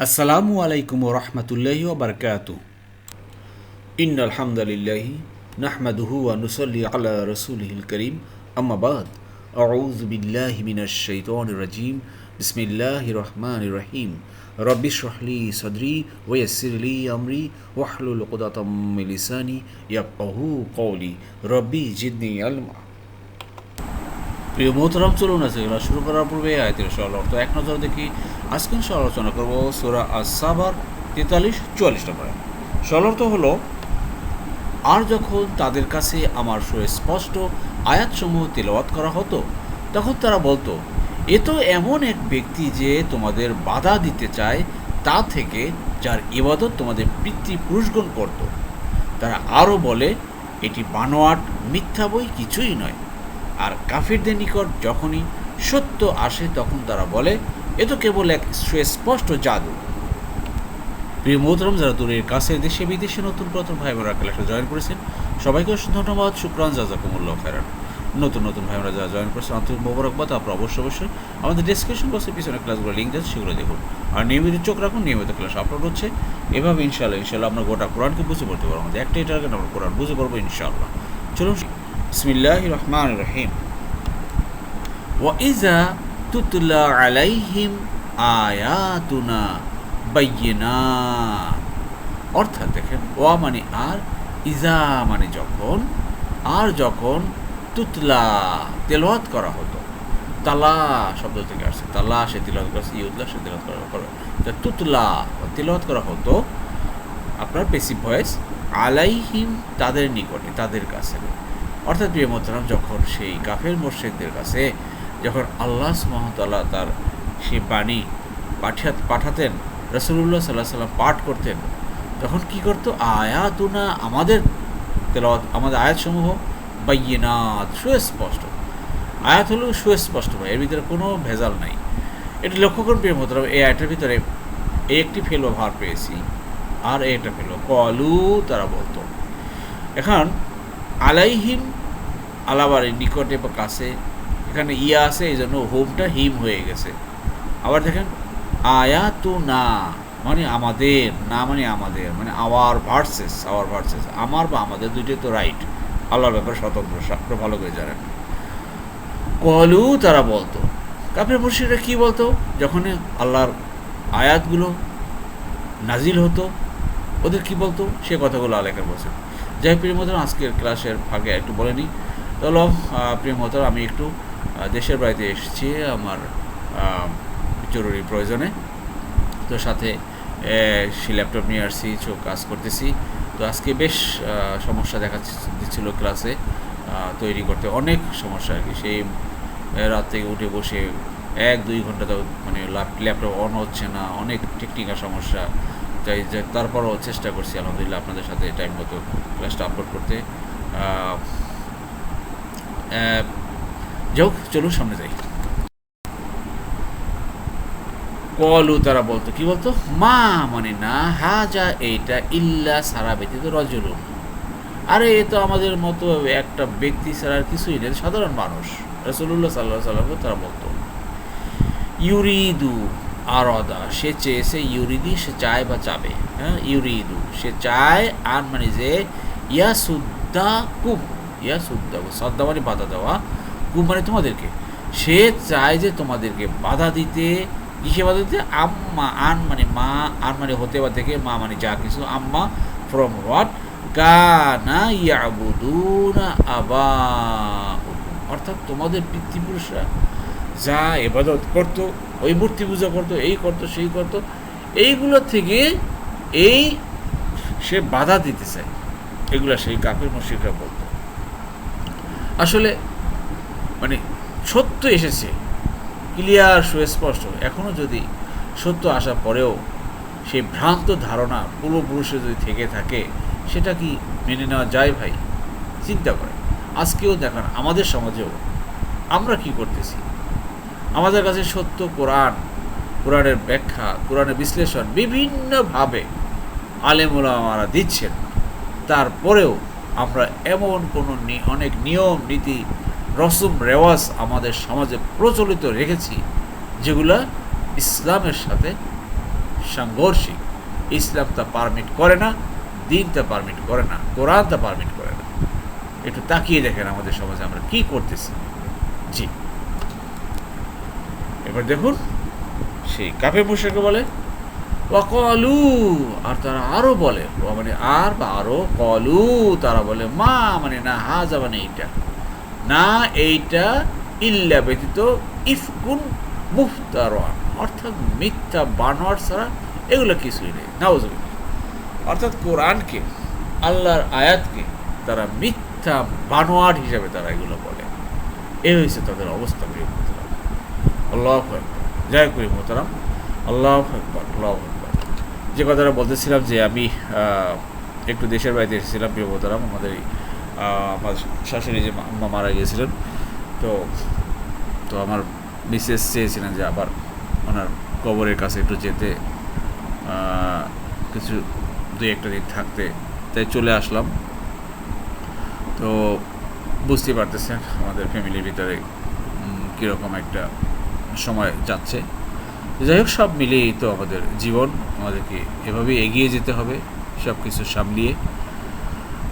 আসসালামু আলাইকুম রহমতুল্লাহি ওবরকাত ইন আলহামদুলিল্লাহি নাহমাদুহু ওয়া নুসাল্লি আলা রাসূলিহিল করিম। আম্মা বাদ। আউযু বিল্লাহি মিনাশ শাইতানির রাজিম। বিসমিল্লাহির রহমানির রহিম। রব্বি ইশরাহ লি সাদরি ওয়া ইয়াসসির লি আমরি ওয়াহলুল উকদাতাম মিন লিসানি ইয়াফকাহু কওলি। রব্বি জিদনি ইলমা প্রিয় মোহতরাম, চলুন আছে শুরু করার পূর্বে আয়তের সরল অর্থ এক নজর দেখি। আজকে আলোচনা করব সোরা আজ সাবার তেতাল্লিশ, চুয়াল্লিশ নম্বর। সরল অর্থ হলো, আর যখন তাদের কাছে আমার সুস্পষ্ট আয়াতসমূহ তেলাওয়াত করা হতো, তখন তারা বলতো, এ তো এমন এক ব্যক্তি যে তোমাদের বাধা দিতে চায়, তা থেকে যার ইবাদত তোমাদের পুরস্করণ করত। তারা আরও বলে, এটি বানোয়াট, মিথ্যা বই কিছুই নয়। আর কাফিরদের নিকট যখনই সত্য আসে, তখন তারা বলে এ তো কেবল এক সুস্পষ্ট জাদু। প্রিয় মোহতরম যারা দূরের কাছে দেশে বিদেশে নতুন প্রথম ভাই বোনরা ক্লাসে জয়েন করেছেন, সবাইকে ধন্যবাদ, শুক্রান জাজাকুমুল্লাহ খায়রান। নতুন নতুন ভাই বোনরা যারা জয়েন করেছেন, আন্তরিক মোবারকবাদ, আপনারা অবশ্যই অবশ্যই আমাদের ডিসক্রিপশন বক্সের পিছনে ক্লাসগুলো লিঙ্ক আছে সেগুলো দেখুন। আর নিয়মিত চোখ রাখুন, নিয়মিত ক্লাস আপলোড হচ্ছে। এভাবে ইনশাল্লাহ ইনশাল্লাহ আমরা গোটা কোরআনকে বুঝে পড়তে পারব। আমাদের একটাই টার্গেট আমরা কোরআন বুঝে পড়ব ইনশাআল্লাহ। চলুন বিসমিল্লাহ রহমান রহিম। ওয়াইজা তুতলা আলাইহিম আয়াতুনা বাইয়িনা অর্থাৎ দেখেন ওয়া মানে আর, ইজা মানে যখন, আর যখন তুতলা, তেলাওয়াত করা হতো, তালা শব্দ থেকে আসছে, তালা সে তিলত করছে ইউদলা সে তিলত করা তুতলা তিলত করা হতো, আপনার পেসিভ ভয়েস আলাইহিম তাদের নিকটে, তাদের কাছে। অর্থাৎ প্রিয় মোহতারাম, যখন সেই কাফের মোর্শেকদের কাছে যখন আল্লাহ মহতাল্লাহ তার সেই বাণী পাঠিয়া পাঠাতেন রসুল্লাহ সাল্লাহ সাল্লাম পাঠ করতেন, তখন কি করতো? আয়াতুনা, আমাদের তেলাওয়াত আমাদের আয়াতসমূহ বাইয়েনাথ সুস্পষ্ট। আয়াত হলো সুস্পষ্ট ভাই, এর ভিতরে কোনো ভেজাল নাই। এটি লক্ষ্য করুন প্রিয় মোহতারাম এই আয়টার ভিতরে একটি ফেল ভার পেয়েছি, আর এটা ফেল কলু, তারা বলতো। এখন, আলাইহিম, আলাবারের নিকটে বা কাছে এখানে ইয়া আছে এই জন্য হোমটা হিম হয়ে গেছে। আবার দেখেন আয়াতু না মানে আমাদের, না মানে আমাদের মানে আওয়ার ভার্সেস আওয়ার ভার্সেস আমার বা আমাদের দুইটাই তো রাইট আল্লাহর ব্যাপারে স্বতন্ত্র আপনারা ভালো করে জানেন। কলু, তারা বলতো কাপের মুর্শিদরা কী বলতো? যখন আল্লাহর আয়াতগুলো নাজিল হতো, ওদের কি বলতো? সে কথাগুলো আলেখা বলছেন। যাই প্রিয় মতন আজকের ক্লাসের ফাঁকে একটু বলে নিই। চলো প্রিয় মতন আমি একটু দেশের বাড়িতে এসেছি আমার জরুরি প্রয়োজনে। তো সাথে সে ল্যাপটপ নিয়ে আসছি চোখ কাজ করতেছি। তো আজকে বেশ সমস্যা দেখা দিচ্ছিল ক্লাসে। তৈরি করতে অনেক সমস্যা আর কি। সেই রাত থেকে উঠে বসে এক, দুই ঘণ্টা তো মানে ল্যাপটপ অন হচ্ছে না, অনেক টেকনিক্যাল সমস্যা। তাই তারপরও চেষ্টা করছি, আলহামদুলিল্লাহ, আপনাদের সাথে টাইম মতো ক্লাসটা আপলোড করতে। যাই হোক চলুন সামনে যাই। কলু তারা বলতো, কি বলতো? মা মানে না, হাজা এইটা ইল্লা সারা ব্যতীত রজলুন আরে, এ তো আমাদের মতো একটা ব্যক্তি ছাড়া কিছুই নেই, সাধারণ মানুষ। রসুল্লাহ সাল্লাহ সাল্লামকে তারা বলতো, ইউরিদু আরদা, সে চেয়েছে ইউরিদি, সে চায় বা চাবে। হ্যাঁ ইউরিদু, সে চায়, আর মানে যে ইয়া সুদ্দা কুম ইয়া সুদ্দা সদ্দা মানে বাধা দেওয়া। কুম মানে তোমাদেরকে। সে চায় যে তোমাদেরকে বাধা দিতে কিসে বাধা দিতে? আম্মা, আন মানে মা, আন মানে হতে বা থেকে মা মানে যা কিছু। আম্মা ফ্রম হোয়াট কানা ইয়াবুদুনা আবা অর্থাৎ তোমাদের পিতৃপুরুষরা যা এবাদত করতো, ওই মূর্তি পূজা করতো, এই করতো, সেই করতো, এইগুলো থেকে এই সে বাধা দিতে চায়। এগুলো সেই কাপের মসিকরা বলতো। আসলে মানে সত্য এসেছে। ক্লিয়ার, সুস্পষ্ট। এখনও যদি সত্য আসার পরেও সেই ভ্রান্ত ধারণা পূর্বপুরুষে যদি থেকে থাকে, সেটা কি মেনে নেওয়া যায় ভাই? চিন্তা করে আজকেও দেখান, আমাদের সমাজেও আমরা কি করতেছি? আমাদের কাছে সত্য কোরআন, কোরআনের ব্যাখ্যা, কোরআনের বিশ্লেষণ বিভিন্নভাবে আলেমুলামারা দিচ্ছেন। তারপরেও আমরা এমন কোনো অনেক নিয়ম, নীতি রসম রেওয়াজ আমাদের সমাজে প্রচলিত রেখেছি, যেগুলা ইসলামের সাথে সাংঘর্ষিক। ইসলাম তা পারমিট করে না, দিন তা পারমিট করে না, কোরআন তা পারমিট করে না। একটু তাকিয়ে দেখেন আমাদের সমাজে আমরা কি করতেছি। জি। এবার দেখুন, সেই কাপে মুশেকে বলে কলু আর তারা আরও বলে মানে আর বা আরও কলু তারা বলে, মা মানে না, হাজা মানে এইটা। না এইটা ইল্লা ব্যতীত ইফকুন মুফতারান অর্থাৎ মিথ্যা বানোয়ার ছাড়া এগুলো কিছুই নেই। নাউজুবিল্লাহ। অর্থাৎ কোরআনকে আল্লাহর আয়াতকে তারা মিথ্যা বানোয়ার হিসাবে তারা এগুলো বলে। এই হয়েছে তাদের অবস্থা প্রিয় মোহতারাম। আল্লাহ জয় করি মোহতারাম আল্লাহ আল্লাহ যে কথাটা বলতেছিলাম যে আমি একটু দেশের বাড়িতে এসেছিলাম প্রিয় মোহতারাম আমাদের এই, আমার শাশুড়ি যে মা মারা গিয়েছিলেন, তো তো আমার মিসেস চেয়েছিলেন যে আবার ওনার কবরের কাছে একটু যেতে কিছু দুই একটা দিন থাকতে। তাই চলে আসলাম। তো বুঝতেই পারতেছেন আমাদের ফ্যামিলির ভিতরে কীরকম একটা সময় যাচ্ছে। যাই হোক, সব মিলিয়েই তো আমাদের জীবন, আমাদেরকে এভাবেই এগিয়ে যেতে হবে সব কিছু সামলিয়ে।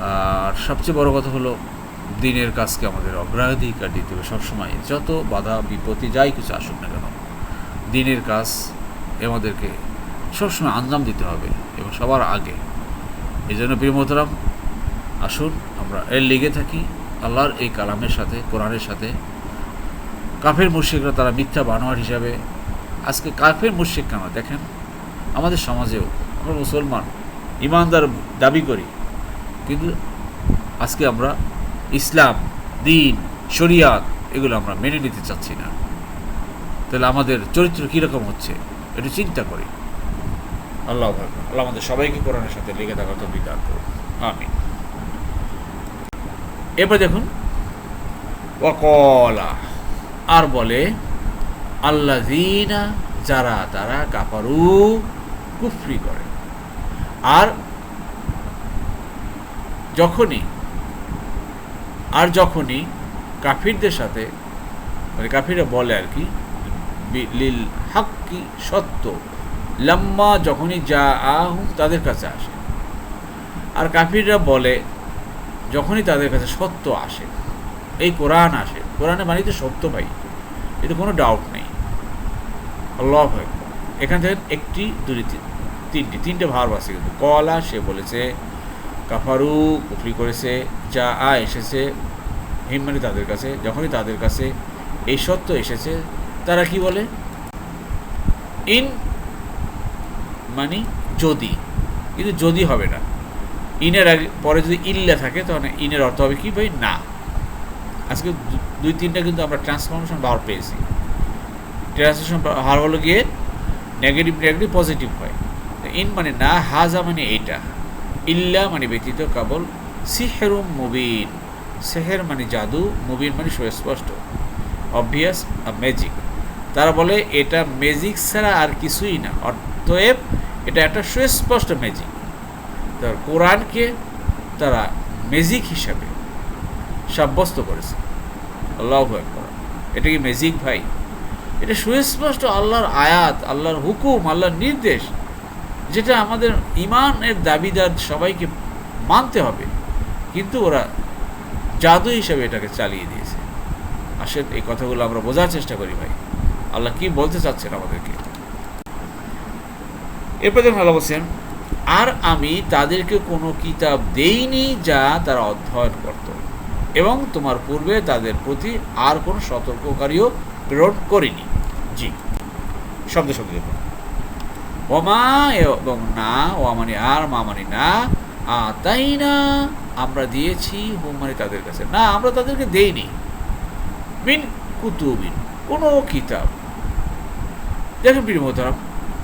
আর সবচেয়ে বড় কথা হলো, দিনের কাজকে আমাদের অগ্রাধিকার দিতে হবে সবসময়। যত বাধা, বিপত্তি, যাই কিছু আসুক না কেন, দিনের কাজ আমাদেরকে সবসময় আঞ্জাম দিতে হবে এবং সবার আগে। এই জন্য প্রিয় মোহতারাম, আসুন, আমরা এর লেগে থাকি। আল্লাহর এই কালামের সাথে, কোরআনের সাথে। কাফের মুর্শিকরা তারা মিথ্যা বানোয়ার হিসাবে, আজকে কাফের মুর্শিক কেন দেখেন, আমাদের সমাজেও, আমরা মুসলমান, ইমানদার দাবি করি। কিন্তু আজকে আমরা ইসলাম, দিন, শরিয়াত, এগুলো আমরা মেনে নিতে চাচ্ছি না। তাহলে আমাদের চরিত্র কীরকম হচ্ছে, একটু চিন্তা করি। আল্লাহ আল্লাহ আমাদের সবাইকে কোরআনের সাথে লেগে থাকার তো বিদান করুন আমি এবার দেখুন, ওয়াকলা, আর বলে, আল্লাযীনা, যারা তারা কাফারু, কুফরি করে। আর যখনই, আর যখনই কাফিরদের সাথে মানে কাফিররা বলে আর কি লিল হাক্কি সত্য, লাম্মা যখনই যা আহুম তাদের কাছে আসে। আর কাফিররা বলে, যখনই তাদের কাছে সত্য আসে, এই কোরআন আসে কোরআনে মানে তো সত্য ভাই, এতে কোনো ডাউট নেই। আল্লাহ আকবার। এখান থেকে একটি, দুটি, তিনটি, তিনটে ভার আছে কিন্তু। কলা সে বলেছে কাফারু কুফরি করেছে, যা আ এসেছে হিম মানে তাদের কাছে, যখনই তাদের কাছে এই সত্য এসেছে, তারা কি বলে? ইন মানে যদি। কিন্তু যদি হবে না। ইনের আগে, পরে যদি ইল্লা থাকে, তখন ইনের অর্থ হবে কি ভাই? না। আজকে দুই তিনটা কিন্তু আমরা ট্রান্সফরমেশন বার পেয়েছি। ট্রান্সফরমেশন হার হলো গিয়ে নেগেটিভ নেগেটিভ পজিটিভ হয়। ইন মানে না, হাজা মানে এইটা। ইল্লা মানে ব্যতীত কেবল সিহেরুম মুবিন। সেহের মানে জাদু, মুবিন মানে সুস্পষ্ট অবভিয়াস ম্যাজিক তারা বলে, এটা ম্যাজিক ছাড়া আর কিছুই না, অতএব এটা একটা সুস্পষ্ট ম্যাজিক তার কোরআনকে তারা ম্যাজিক হিসাবে সাব্যস্ত করেছে। আল্লাহ এটা কি ম্যাজিক ভাই? এটা সুস্পষ্ট আল্লাহর আয়াত, আল্লাহর হুকুম, আল্লাহর নির্দেশ। যেটা আমাদের ইমানের দাবিদার সবাইকে মানতে হবে। কিন্তু ওরা জাদু হিসাবে এটাকে চালিয়ে দিয়েছে। আসেন, এই কথাগুলো আমরা বোঝার চেষ্টা করি ভাই। আল্লাহ কি বলতে চাচ্ছেন আমাদেরকে? এরপর দেখুন, আল্লাহ বলছেন, আর আমি তাদেরকে কোনো কিতাব দেইনি যা তারা অধ্যয়ন করত, এবং তোমার পূর্বে তাদের প্রতি আর কোনো সতর্ককারীও প্রেরণ করিনি। জি, শব্দ শব্দ, দেখুন। ওমা এবং না আর না আ তাই না আমরা দিয়েছি হুম তাদের কাছে। না, আমরা তাদেরকে দেইনি। মিন কুতুবিন, কোনো কিতাব। দেখেন প্রিয়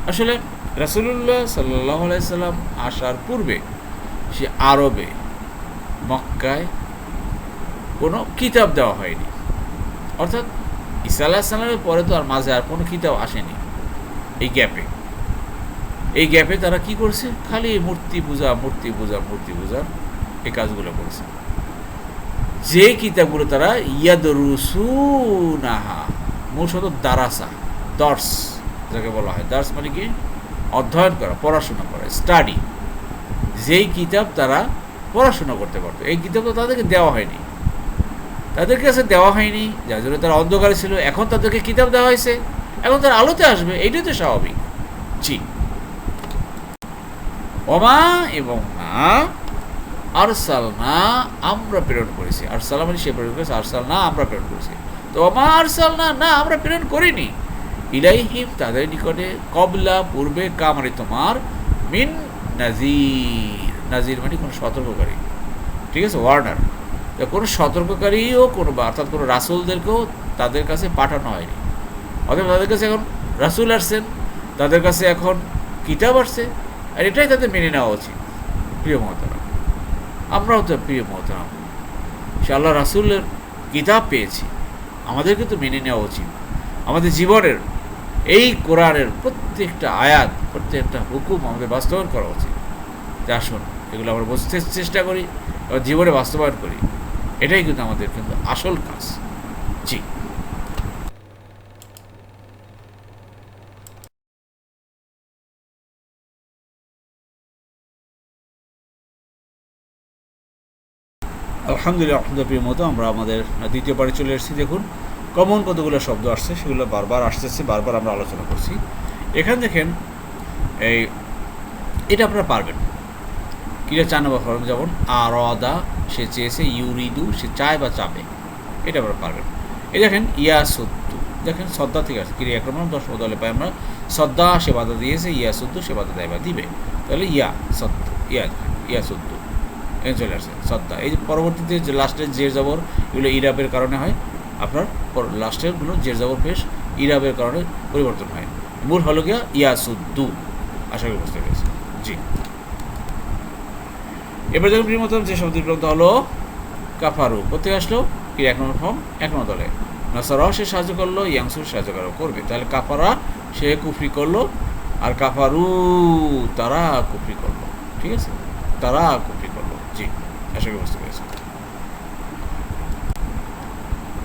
আসলে রাসুলুল্লাহ সাল্লাহ সাল্লাম আসার পূর্বে সে আরবে, মক্কায় কোনো কিতাব দেওয়া হয়নি। অর্থাৎ ঈসা আল্লাহ সাল্লামের পরে তো আর মাঝে আর কোনো কিতাব আসেনি এই গ্যাপে। এই গ্যাপে তারা কি করছে? খালি মূর্তি পূজা মূর্তি পূজা মূর্তি পূজা এই কাজগুলো করেছে। যে কিতাবগুলো তারা ইয়াদ রুসুনাহা মূল শব্দ দারাসা, দর্স যাকে বলা হয়। দার্স মানে কি? অধ্যয়ন করা, পড়াশোনা করা স্টাডি যেই কিতাব তারা পড়াশোনা করতে পারতো। এই কিতাব তো তাদেরকে দেওয়া হয়নি। তাদের কাছে দেওয়া হয়নি, যার জন্য তারা অন্ধকারে ছিল। এখন তাদেরকে কিতাব দেওয়া হয়েছে। এখন তারা আলোতে আসবে এইটাই তো স্বাভাবিক। জি। অমা এবং না আরসাল না আমরা প্রেরণ করেছি। আরসাল মানে সে প্রেরণ করেছে আরসাল না আমরা প্রেরণ করেছি। তো অমা আরসাল না না আমরা প্রেরণ করিনি। ইলাইহিম, তাদের নিকটে, কবলা, পূর্বে কামারি তোমার, মিন নাজির। নাজির মানে কোনো সতর্ককারী। ঠিক আছে, ওয়ার্নার। তো কোনো সতর্ককারীও, কোনো অর্থাৎ কোনো রাসুলদেরকেও তাদের কাছে পাঠানো হয়নি। অতএব তাদের কাছে এখন রাসুল আসছেন, তাদের কাছে এখন কিতাব আসছে আর এটাই তাদের মেনে নেওয়া উচিত, প্রিয় মহতারাম। আমরাও তো প্রিয় মহতারাম। সে আল্লাহ রাসুলের কিতাব পেয়েছি, আমাদেরকে তো মেনে নেওয়া উচিত। আমাদের জীবনের এই কোরআনের প্রত্যেকটা আয়াত, প্রত্যেকটা হুকুম আমাদের বাস্তবায়ন করা উচিত। যে আসুন, এগুলো আমরা বুঝতে চেষ্টা করি এবং জীবনে বাস্তবায়ন করি। এটাই কিন্তু আমাদের কিন্তু আসল কাজ জি আলহামদুলিল্লাহ আলহামদুলিল্লাহ মতো আমরা আমাদের দ্বিতীয় পারে চলে এসেছি, দেখুন। কমন কতগুলো শব্দ আসছে সেগুলো বারবার আসতেছে, বারবার আমরা আলোচনা করছি। এখানে দেখেন, এই, এটা আপনারা পারবেন। কিরা চান বা ফরম যেমন? আরদা, সে চেয়েছে ইউরিদু, সে চায় বা চাবে এটা আপনারা পারবেন। এই দেখেন, ইয়া সুদ্দু। দেখেন শ্রদ্ধা থেকে আসছে ক্রিয়া ক্রমণ দশ বদলে পাই আমরা। শ্রদ্ধা সে বাধা দিয়েছে, ইয়া সুদ্দু সে বাধা দেয় বা দিবে। তাহলে ইয়া সত্য ইয়া ইয়া সুদ্দু। এখানে চলে আসে শ্রদ্ধা এই পরবর্তীতে যে লাস্টের জের জবর, এগুলো ইরাবের কারণে হয়, আপনার লাস্টেরগুলো জের জবর পেশ ইরাবের কারণে পরিবর্তন হয়। মূল হলো গিয়া ইয়াসুদ্দু, আশা করি বুঝতে পেরেছি জি। এবার যখন প্রিয় মতো যে শব্দ বিভক্ত হলো কাফারু। কোথায় আসলো? কি এক নম্বর ফর্ম এক নম্বর দলে। নাসারাও সে সাহায্য করল ইয়াংসুর সাহায্য করা করবে। তাহলে কাফারা, সে কুফরি করল, আর কাফারু, তারা কুফরি করল। ঠিক আছে? তারা কুফরি আশা বুঝতে পেরেছি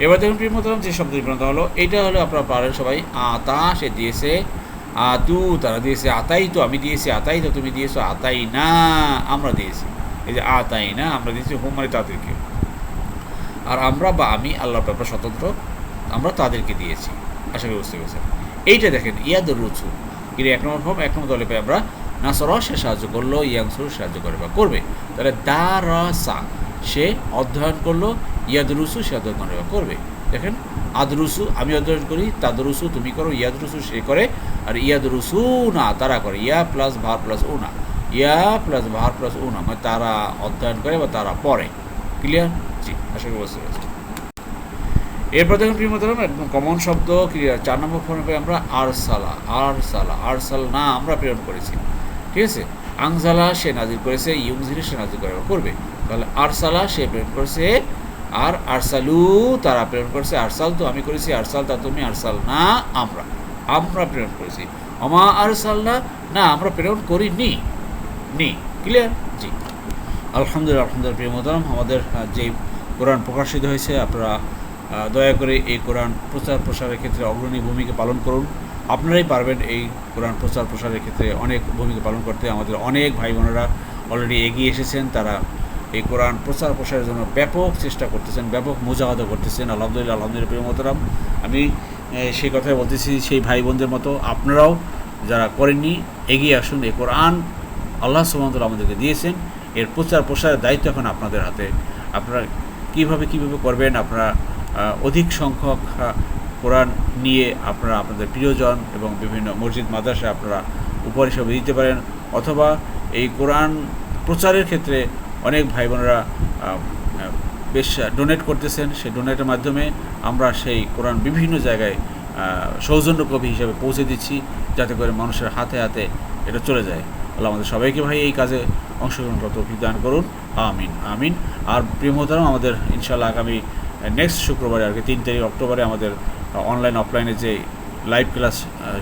এবার দেখুন প্রিয় মতলাম যে শব্দ বিভ্রান্ত হলো, এটা হলো আপনারা পারেন সবাই, আতা সে দিয়েছে আতু তারা দিয়েছে, আতাই তো আমি দিয়েছি, আতাই তো তুমি দিয়েছ, আতাই না, আমরা দিয়েছি। এই যে আতাই না, আমরা দিয়েছি হুম মানে তাদেরকে। আর আমরা বা আমি আল্লাহ ব্যাপার স্বতন্ত্র, আমরা তাদেরকে দিয়েছি। আশা করি বুঝতে পেরেছেন। এইটা দেখেন ইয়াদ রুচু কিন্তু এক নম্বর ফর্ম এক নম্বর দলে পেয়ে আমরা নাসর সে সাহায্য করল ইয়াংসুর সাহায্য করে বা করবে। তাহলে দা র সা অধ্যয়ন করল, ইয়াদরুসু সে অধ্যয়ন করে বা করবে। দেখেন, আদরুসু, আমি অধ্যয়ন করি, তাদরুসু তুমি করো, ইয়াদরুসু সে করে, আর ইয়াদরুসু না, তারা করে, ইয়া প্লাস ভার প্লাস ও না। ইয়া প্লাস ভার প্লাস ও না মানে তারা অধ্যয়ন করে বা তারা পড়ে। ক্লিয়ার জি, আশা করি বুঝতে পেরেছি। এরপর দেখুন, প্রিয় মতলাম একদম কমন শব্দ ক্লিয়ার চার নম্বর ফোনে পাই আমরা আরসালা আরসালা, আরসাল না আমরা প্রেরণ করেছি। ঠিক আছে? আংজালা সে নাজির করেছে ইউংজিরে সে নাজির করে করবে। তাহলে আরসালা সে প্রেরণ করেছে, আর আরসালু তারা প্রেরণ করেছে, আরসাল তো আমি করেছি, আরসাল তা তুমি, আরসাল না আমরা। আমরা প্রেরণ করেছি। অমা আরসাল না না আমরা প্রেরণ করি নি ক্লিয়ার জি। আলহামদুলিল্লাহ আলহামদুলিল্লাহ, প্রিয় আমাদের যে কোরআন প্রকাশিত হয়েছে, আপনারা দয়া করে এই কোরআন প্রচার প্রসারের ক্ষেত্রে অগ্রণী ভূমিকা পালন করুন। আপনারাই পারবেন এই কোরআন প্রচার প্রসারের ক্ষেত্রে অনেক ভূমিকা পালন করতে। আমাদের অনেক ভাই বোনেরা অলরেডি এগিয়ে এসেছেন, তারা এই কোরআন প্রচার প্রসারের জন্য ব্যাপক চেষ্টা করতেছেন, ব্যাপক মোজাহাদা করতেছেন। আলহামদুলিল্লাহ আলহামদুলিল্লাহ, প্রিয় মোতারাম আমি সেই কথাই বলতেছি, সেই ভাই বোনদের মতো আপনারাও যারা করেননি, এগিয়ে আসুন। এই কোরআন আল্লাহ সুমতল আমাদেরকে দিয়েছেন। এর প্রচার প্রসারের দায়িত্ব এখন আপনাদের হাতে। আপনারা কীভাবে কীভাবে করবেন? আপনারা অধিক সংখ্যক কোরআন নিয়ে আপনারা আপনাদের প্রিয়জন এবং বিভিন্ন মসজিদ, মাদ্রাসা আপনারা উপর হিসাবে দিতে পারেন অথবা এই কোরআন প্রচারের ক্ষেত্রে অনেক ভাই বোনেরা বেশ ডোনেট করতেছেন। সেই ডোনেটের মাধ্যমে আমরা সেই কোরআন বিভিন্ন জায়গায় সৌজন্য কবি হিসেবে পৌঁছে দিচ্ছি যাতে করে মানুষের হাতে হাতে এটা চলে যায়। আল্লাহ আমাদের সবাইকে ভাই এই কাজে অংশগ্রহণ করতে তৌফিক দান করুন। আমিন আমিন। আর প্রিয় আমাদের ইনশাল্লাহ আগামী নেক্সট শুক্রবারে আর কি তিন তারিখ অক্টোবরে আমাদের অনলাইন অফলাইনে যে লাইভ ক্লাস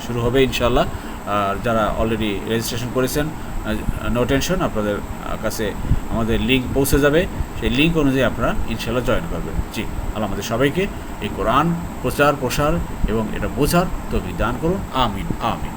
শুরু হবে ইনশাল্লাহ আর যারা অলরেডি রেজিস্ট্রেশন করেছেন নো টেনশন আপনাদের কাছে আমাদের লিঙ্ক পৌঁছে যাবে। সেই লিঙ্ক অনুযায়ী আপনারা ইনশাল্লাহ জয়েন করবেন। জি, আল্লাহ আমাদের সবাইকে এই কোরআন প্রচার প্রসার এবং এটা বোঝার তবে দান করুন। আমিন আমিন।